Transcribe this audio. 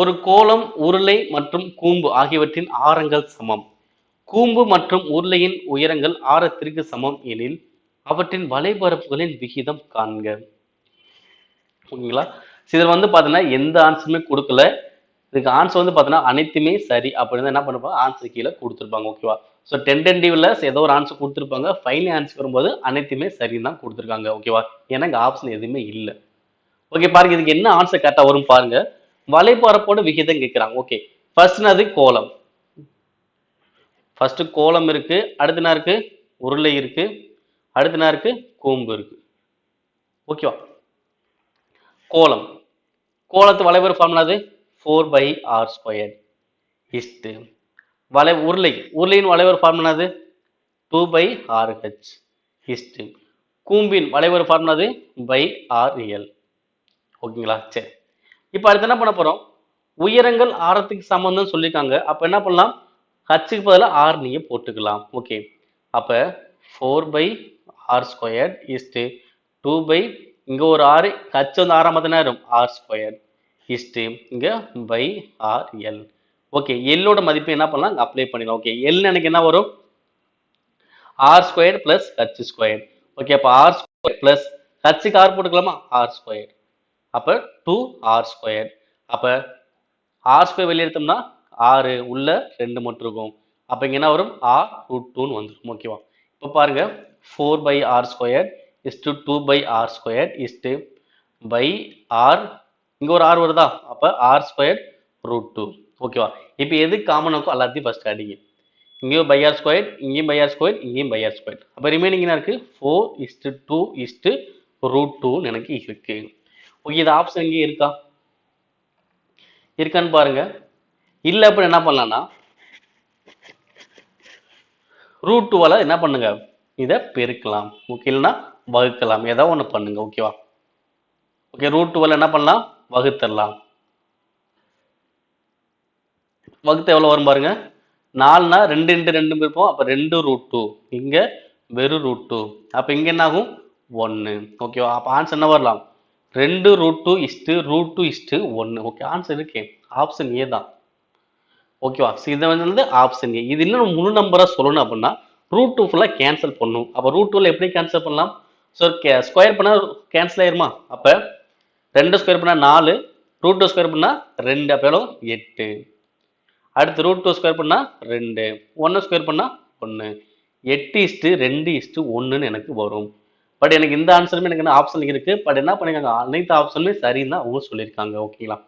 ஒரு கோலம் உருளை மற்றும் கூம்பு ஆகியவற்றின் ஆரங்கள் சமம். கூம்பு மற்றும் உருளையின் உயரங்கள் ஆரத்திற்கு சமம் எனில் அவற்றின் வலைபரப்புகளின் விகிதம் காண்க. ஓகேங்களா? இதில் வந்து பார்த்தீங்கன்னா எந்த ஆன்சருமே கொடுக்கல. இதுக்கு ஆன்சர் வந்து பார்த்தீங்கன்னா அனைத்துமே சரி அப்படின்னு என்ன பண்ணுவாங்க? ஆன்சர் கீழே கொடுத்துருப்பாங்க ஓகேவா ஸோ டென்டென்டிவில் ஏதோ ஒரு ஆன்சர் கொடுத்துருப்பாங்க. ஃபைனல் ஆன்சர் வரும்போது அனைத்துமே சரின்னு தான் கொடுத்துருக்காங்க ஓகேவா ஏன்னா இங்கே ஆப்ஷன் எதுவுமே இல்லை. ஓகே பாருங்க இதுக்கு என்ன ஆன்சர் கரெக்டாக வரும் பாருங்கள் வலைப்பரப்போட விகிதம் கேட்குறாங்க ஓகே ஃபர்ஸ்ட்னது கோலம் ஃபர்ஸ்ட் கோலம் இருக்கு. அடுத்த என்ன இருக்கு? உருளை இருக்கு. அடுத்த என்ன இருக்கு? கூம்பு இருக்கு. ஓகேவா கோலம் கோலத்து வளைவர ஃபார்முலா அது? Four pi R square is to வளை உருளை. உருளையின் வளைவர் ஃபார்முலா அது? Two pi R H is to கூம்பின் வளைவர் ஃபார்முலா அது? பை ஆர் எல் ஓகேங்களா சரி. இப்போ அடுத்து என்ன பண்ண போகிறோம் உயரங்கள் ஆரத்துக்கு சம்பந்தம் சொல்லியிருக்காங்க அப்போ என்ன பண்ணலாம்? ஹச்சுக்கு பதிலாக ஆர் நீங்கள் போட்டுக்கலாம். ஓகே அப்போ four pi R square is to two pi இங்கே ஒரு ஆறு ஹச் வந்து ஆறாம் பார்த்தா ஆயிரும்? ஆர் ஸ்கொயர் இஸ்ட்டு இங்கே பை ஆர் எல் ஓகே எல்லோட மதிப்பு என்ன பண்ணலாம்? அப்ளை பண்ணிடலாம் ஓகே எல் எனக்கு என்ன வரும்? R square plus H square okay அப்போ ஆர் ஸ்கொயர் ப்ளஸ் ஹச்சுக்கு ஆர் போட்டுக்கலாமா? ஆர் ஸ்கொயர் அப்போ டூ ஆர் ஸ்கொயர் அப்போ ஆர் ஸ்கொயர் வெளியே எடுத்தோம்னா ஆறு உள்ள ரெண்டு மட்டும் இருக்கும். அப்போ இங்கே என்ன வரும்? ஆர் ரூட் டூன்னு வந்துடும் ஓகேவா இப்போ பாருங்க. Four pi R square is to two pi R square is to pi R இங்கே ஒரு ஆர் வருதா? அப்போ ஆர் ஸ்கொயர் ரூட் டூ ஓகேவா இப்போ எது காமன் எல்லாத்தையும் ஃபர்ஸ்ட் அடிங்க இங்கேயும் பை ஆர் ஸ்கொயர் இங்கேயும் பை ஆர் ஸ்கொயர் இங்கேயும் பை ஆர் ஸ்கொயர் அப்போ ரிமைனிங் என்ன இருக்குது four is to two is to root டூன்னு எனக்கு இருக்குது இது ஆப்ஷன் இங்கே இருக்கா? இருக்கான்னு பாருங்க. இல்லை அப்படின்னு என்ன பண்ணலாம்னா ரூட் டூவால் என்ன பண்ணுங்க? இதை பெருக்கலாம். ஓகே இல்லைன்னா வகுக்கலாம். ஏதோ ஒன்று பண்ணுங்க ஓகேவா ஓகே ரூட் டூவில் என்ன பண்ணலாம்? வகுத்தரலாம் வகுத்து எவ்வளோ வரும் பாருங்க. நாலுனா ரெண்டு இன்ட்டு ரெண்டு இருப்போம் அப்போ ரெண்டு ரூட் டூ இங்கே வெறும் ரூட் டூ அப்போ இங்கே என்ன ஆகும் ஒன்று ஓகேவா அப்போ ஆன்சர் என்ன வரலாம்? ரெண்டு root two is to root two is to ஒன்று ஓகே ஆன்சர் இருக்கே ஆப்ஷன் ஏ தான். ஓகேவா ஸோ இதை வந்து ஆப்ஷன் ஏ இது இன்னும் முழு நம்பராக சொல்லணும் அப்படின்னா ரூட் டூ ஃபுல்லாக கேன்சல் பண்ணும் அப்போ ரூட் டூவில் எப்படி கேன்சல் பண்ணலாம்? ஸோ கே ஸ்கொயர் பண்ணால் கேன்சல் ஆயிருமா? அப்போ ரெண்டு ஸ்கொயர் பண்ணால் நாலு ரூட் டூ ஸ்கொயர் பண்ணால் ரெண்டு அப்போ எட்டு. அடுத்து ரூட் டூ ஸ்கொயர் பண்ணால் ரெண்டு ஒன்று ஸ்கொயர் பண்ணால் ஒன்று எட்டு இஸ்ட்டு ரெண்டு இஸ்ட்டு ஒன்றுன்னு எனக்கு வரும். பட் எனக்கு இந்த ஆன்சருமே எனக்கு என்ன ஆப்ஷன் இருக்குது பட் என்ன பண்ணிருக்காங்க? அனைத்து ஆப்ஷனுமே சரின்னு தான் அவங்க சொல்லியிருக்காங்க. ஓகேங்களா